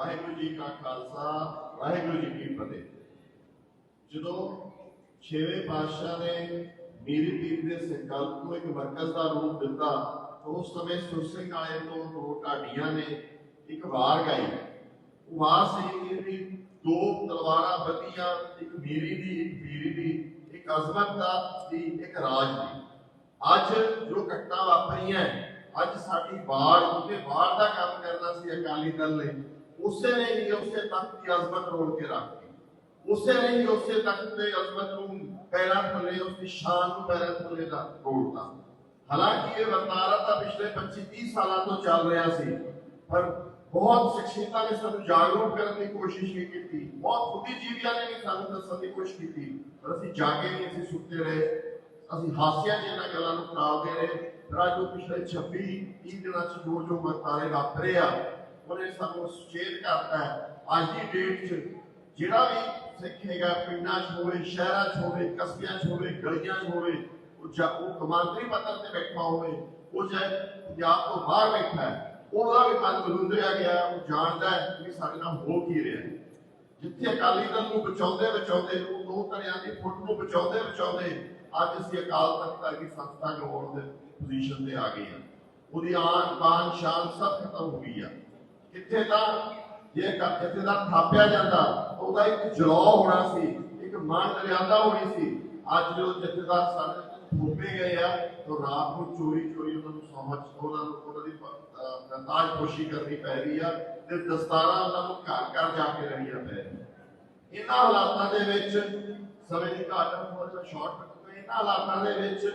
ਵਾਹਿਗੁਰੂ ਜੀ ਕਾ ਖਾਲਸਾ, ਵਾਹਿਗੁਰੂ ਜੀ ਕੀ ਫਤਿਹ। ਜਦੋਂ ਛੇਵੇਂ ਪਾਤਸ਼ਾਹ ਨੇ ਮੀਰੀ ਪੀਰ ਦੇ ਸੰਕਲਪ ਨੂੰ ਇੱਕ ਮਰਕਜ਼ ਦਾ ਰੂਪ ਦਿੱਤਾ ਉਸ ਸਮੇਂ ਸੁਰ ਆਏ ਤੋਂ ਦੋ ਢਾਡੀਆਂ ਨੇ ਇੱਕ ਵਾਰ ਗਾਈ। ਉਹ ਵਾਰ ਸੀ ਕਿ ਵੀ ਦੋ ਤਲਵਾਰਾਂ ਬੱਧੀਆਂ ਇੱਕ ਮੀਰੀ ਦੀ, ਇੱਕ ਪੀਰੀ ਦੀ, ਇੱਕ ਅਜ਼ਮਤ ਦਾ ਦੀ ਇੱਕ ਰਾਜ ਦੀ। ਅੱਜ ਜੋ ਘਟਨਾ ਵਾਪਰੀਆਂ ਅੱਜ ਸਾਡੀ ਬਾੜ ਉਹਦੇ ਬਾੜ ਦਾ ਕੰਮ ਕਰਨਾ ਸੀ ਅਕਾਲੀ ਦਲ ਨੇ। ਉਸੇ ਨੇ ਹੀ ਉਸੇ ਤਖਤ ਦੀ ਅਜ਼ਮਤ ਰੋੜ ਕੇ ਰੱਖੀ ਉਸੇ ਨੇ ਹੀ ਉਸੇ ਤਖਤ ਦੇ ਅਜ਼ਮਤ ਨੂੰ ਪੈਰਾਂ ਥੱਲੇ, ਉਸ ਸ਼ਾਨ ਨੂੰ ਪੈਰਾਂ ਥੱਲੇ ਦਾ ਰੋੜਤਾ ਹਾਲਾਂਕਿ ਇਹ ਵਰਤਾਰਾ ਤਾਂ ਪਿਛਲੇ 25 30 ਸਾਲਾਂ ਤੋਂ ਚੱਲ ਰਿਹਾ ਸੀ, ਪਰ ਬਹੁਤ ਸ਼ਖਸੀਅਤਾਂ ਨੇ ਸਾਨੂੰ ਜਾਗਰੂਕ ਕਰਨ ਦੀ ਕੋਸ਼ਿਸ਼ ਵੀ ਕੀਤੀ। ਬਹੁਤ ਬੁੱਧੀਜੀਵੀਆਂ ਨੇ ਵੀ ਸਾਨੂੰ ਦੱਸਣ ਦੀ ਕੋਸ਼ਿਸ਼ ਕੀਤੀ, ਪਰ ਅਸੀਂ ਜਾਗੇ ਨਹੀਂ, ਅਸੀਂ ਸੁੱਤੇ ਰਹੇ। ਅਸੀਂ ਹਾਸਿਆਂ 'ਚ ਇਹਨਾਂ ਗੱਲਾਂ ਨੂੰ ਟਾਲਦੇ ਰਹੇ। ਪਰ ਪਿਛਲੇ 26 30 ਦਿਨਾਂ 'ਚ ਜੋ ਜੋ ਵਰਤਾਰੇ ਵਾਪਰੇ ਆ ਉਹਨੇ ਸਾਨੂੰ ਸੁਚੇਤ ਕਰਤਾ ਹੈ। ਅੱਜ ਦੀ ਡੇਟ 'ਚ ਜਿਹੜਾ ਵੀ ਸਿੱਖ ਹੈਗਾ, ਪਿੰਡਾਂ 'ਚ ਹੋਵੇ, ਸ਼ਹਿਰਾਂ 'ਚ ਹੋਵੇ, ਕਸਬਿਆਂ 'ਚ ਹੋਵੇ, ਗਲੀਆਂ 'ਚ ਹੋਵੇ, ਉਹ ਜਾ ਉਹ ਕਮਾਂਡਰੀ ਪੱਧਰ ਤੇ ਬੈਠਾ ਹੋਵੇ, ਉਹ ਚਾਹੇ ਪੰਜਾਬ ਤੋਂ ਬਾਹਰ ਬੈਠਾ ਹੈ, ਉਹਦਾ ਵੀ ਮਨ ਬਲੁੰਦਰਿਆ ਗਿਆ, ਉਹ ਜਾਣਦਾ ਹੈ ਕਿ ਸਾਡੇ ਨਾਲ ਹੋ ਕੀ ਰਿਹਾ ਹੈ। ਜਿੱਥੇ ਅਕਾਲੀ ਦਲ ਨੂੰ ਬਚਾਉਂਦੇ ਬਚਾਉਂਦੇ, ਉਹ ਦੋ ਧੜਿਆਂ ਦੀ ਫੁੱਟ ਨੂੰ ਬਚਾਉਂਦੇ ਬਚਾਉਂਦੇ, ਅੱਜ ਅਸੀਂ ਅਕਾਲ ਤਖਤ ਵਰਗੀ ਸੰਸਥਾ ਗਵਾਉਣ ਦੇ ਪੋਜੀਸ਼ਨ ਤੇ ਆ ਗਏ ਹਾਂ। ਉਹਦੀ ਆਨ ਬਾਨ ਸ਼ਾਨ ਸਭ ਖਤਮ ਹੋ ਗਈ ਆ। ਕਿੱਥੇ ਤਾਂ ਜੇ ਕ- ਦਾ ਥਾਪਿਆ ਜਾਂਦਾ, ਉਹਦਾ ਇੱਕ ਜਲਾਅ ਹੋਣਾ ਸੀ, ਇੱਕ ਮਾਨ ਮਰਿਆਦਾ ਹੋਣੀ ਸੀ। ਅੱਜ ਜਦੋਂ ਜਥੇਦਾਰ ਸਾਡੇ ਥੋਪੇ ਗਏ ਆ, ਤਾਂ ਰਾਤ ਨੂੰ ਚੋਰੀ ਚੋਰੀ ਉਹਨਾਂ ਨੂੰ ਸਮਝ, ਉਹਨਾਂ ਨੂੰ ਉਹਨਾਂ ਦੀ ਤਾਜ ਖੁਸ਼ੀ ਕਰਨੀ ਪੈ ਰਹੀ ਆ ਤੇ ਦਸਤਾਰਾਂ ਉਹਨਾਂ ਨੂੰ ਘਰ ਘਰ ਜਾ ਕੇ ਰਹਿਣੀਆਂ ਪੈ ਇਹਨਾਂ ਹਾਲਾਤਾਂ ਦੇ ਵਿੱਚ ਸਮੇਂ ਦੀ ਘਾਟ ਨੂੰ ਸ਼ਾਰਟ ਇਹਨਾਂ ਹਾਲਾਤਾਂ ਦੇ ਵਿੱਚ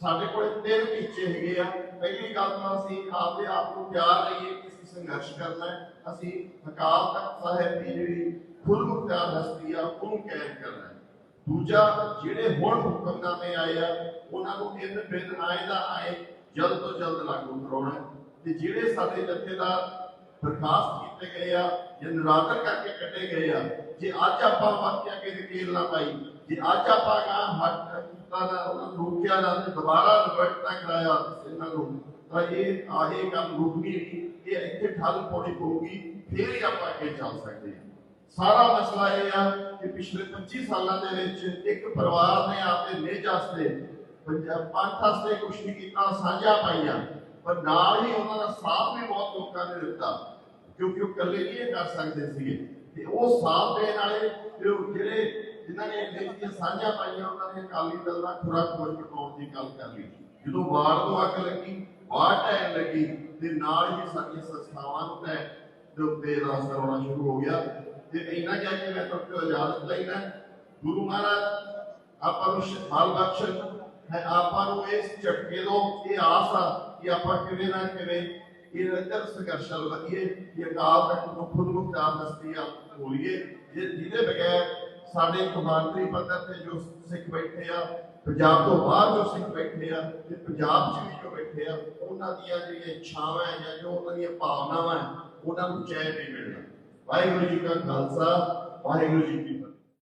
ਸਾਡੇ ਕੋਲ ਤਿੰਨ ਟੀਚੇ ਹੈਗੇ ਆ। ਪਹਿਲੀ ਗੱਲ ਤਾਂ ਅਸੀਂ ਆਪਦੇ ਆਪ ਨੂੰ ਪਿਆਰ ਰਹੀਏ ਸੰਘਰਸ਼ ਕਰਨਾ ਹੈ ਅਸੀਂ ਅਕਾਲ ਤਖਤ ਸਾਹਿਬ ਦੀ ਜਿਹੜੀ ਖੁਦ ਮੁਖਤਿਆਰ ਹਸਤੀ ਆ ਉਹਨੂੰ ਕਾਇਮ ਕਰਨਾ ਹੈ ਦੂਜਾ ਜਿਹੜੇ ਹੁਣ ਹੁਕਮਨਾਮੇ ਆਏ ਆ ਉਹਨਾਂ ਨੂੰ ਇਨ ਬਿਨ ਆਏ ਦਾ ਆਏ ਜਲਦ ਤੋਂ ਜਲਦ ਲਾਗੂ ਕਰਾਉਣਾ ਹੈ। ਤੇ ਜਿਹੜੇ ਸਾਡੇ ਜਥੇਦਾਰ ਬਰਖਾਸਤ ਕੀਤੇ ਗਏ ਆ ਜਾਂ ਨਿਰਾਦਰ ਕਰਕੇ ਕੱਢੇ ਗਏ ਆ ਜੇ ਅੱਜ ਆਪਾਂ ਵਾਕਿਆ ਕੇ ਨਕੀਲ ਨਾ ਪਾਈ ਜੇ ਅੱਜ ਆਪਾਂ ਕਾ ਹੱਟ ਕੀਤਾ ਨਾ ਉਹਨਾਂ ਨੂੰ ਰੋਕਿਆ ਨਾ ਤੇ ਦੁਬਾਰਾ ਰਿਵਰਟ ਨਾ ਕਰਾਇਆ ਇਹਨਾਂ ਨੂੰ ਤਾਂ ਇਹ ਆਹੇ ਕੰਮ ਰੁਕਣੀ ਨਹੀਂ ਇਹ ਇੱਥੇ ਠੱਲ ਪਾਉਣੀ ਪਊਗੀ, ਫਿਰ ਹੀ ਆਪਾਂ ਅੱਗੇ ਚੱਲ ਸਕਦੇ ਹਾਂ। ਸਾਰਾ ਮਸਲਾ ਇਹ ਆ ਕਿ ਪਿਛਲੇ 25 ਸਾਲਾਂ ਦੇ ਵਿੱਚ ਇੱਕ ਪਰਿਵਾਰ ਨੇ ਆਪਦੇ ਨਿੱਜ ਵਾਸਤੇ ਪੰਜਾਬ ਪੰਥ ਵਾਸਤੇ ਕੁਝ ਨਹੀਂ ਕੀਤਾ, ਸਾਂਝਾ ਪਾਈਆਂ, ਪਰ ਨਾਲ ਹੀ ਉਹਨਾਂ ਦਾ ਸਾਥ ਵੀ ਬਹੁਤ ਲੋਕਾਂ ਨੇ ਦਿੱਤਾ, ਕਿਉਂਕਿ ਉਹ ਇਕੱਲੇ ਨਹੀਂ ਇਹ ਕਰ ਸਕਦੇ ਸੀਗੇ। ਤੇ ਉਹ ਸਾਥ ਦੇਣ ਵਾਲੇ ਜਿਹੜੇ ਜਿਨ੍ਹਾਂ ਨੇ ਇਹ ਸਾਂਝਾ ਪਾਈਆਂ, ਉਹਨਾਂ ਨੇ ਅਕਾਲੀ ਦਲ ਦਾ ਖੁਰਾਕ ਖੋਜ ਪਟਾਉਣ ਦੀ ਗੱਲ ਕਰ ਲਈ। ਜਦੋਂ ਵਾਰ ਨੂੰ ਅੱਗ ਲੱਗੀ ਵਾਰ ਟੈਨ ਲੱਗੀ ਤੇ ਨਾਲ ਹੀ ਸਾਡੀਆਂ ਸੰਸਥਾਵਾਂ ਨੂੰ ਤੈ ਦੇ ਉੱਤੇ ਰਸਤਾ ਹੋਣਾ ਸ਼ੁਰੂ ਹੋ ਗਿਆ। ਤੇ ਇੰਨਾ ਕਹਿ ਕੇ ਮੈਂ ਤੁਹਾਡੇ ਤੋਂ ਇਜਾਜ਼ਤ ਲੈਣਾ ਗੁਰੂ ਮਹਾਰਾਜ, ਆਪਾਂ ਨੂੰ ਸ਼ਫਾਲ ਬਖਸ਼ਣ। ਹੈ, ਆਪਾਂ ਨੂੰ ਇਸ ਝਟਕੇ ਤੋਂ ਇਹ ਆਸ ਆ ਕਿ ਆਪਾਂ ਕਿਵੇਂ ਨਾ ਕਿਵੇਂ ਇਹ ਨਿਰੰਤਰ ਸੰਘਰਸ਼ ਵੱਲ ਵਧੀਏ, ਇਹ ਅਕਾਲ ਤਖਤ ਨੂੰ ਖੁਦ ਮੁਖਤਾਰ ਹਸਤੀ ਆ ਹੋਈਏ ਜੇ ਜਿਹਦੇ ਬਗੈਰ ਸਾਡੇ ਕਮਾਂਡਰੀ ਪੱਧਰ ਤੇ ਜੋ ਸਿੱਖ ਬੈਠੇ ਆ, ਪੰਜਾਬ ਤੋਂ ਬਾਹਰ ਜੋ ਸਿੱਖ ਬੈਠੇ ਆ ਤੇ ਪੰਜਾਬ 'ਚ ਵੀ ਜੋ ਬੈਠੇ ਆ, ਉਹਨਾਂ ਦੀਆਂ ਜਿਹੜੀਆਂ ਇੱਛਾਵਾਂ ਜਾਂ ਜੋ ਉਹਨਾਂ ਦੀਆਂ ਭਾਵਨਾਵਾਂ ਹੈ, ਉਹਨਾਂ ਨੂੰ ਚੈਨ ਨਹੀਂ ਮਿਲਣਾ। ਵਾਹਿਗੁਰੂ ਜੀ ਕਾ ਖਾਲਸਾ, ਵਾਹਿਗੁਰੂ ਜੀ ਕੀ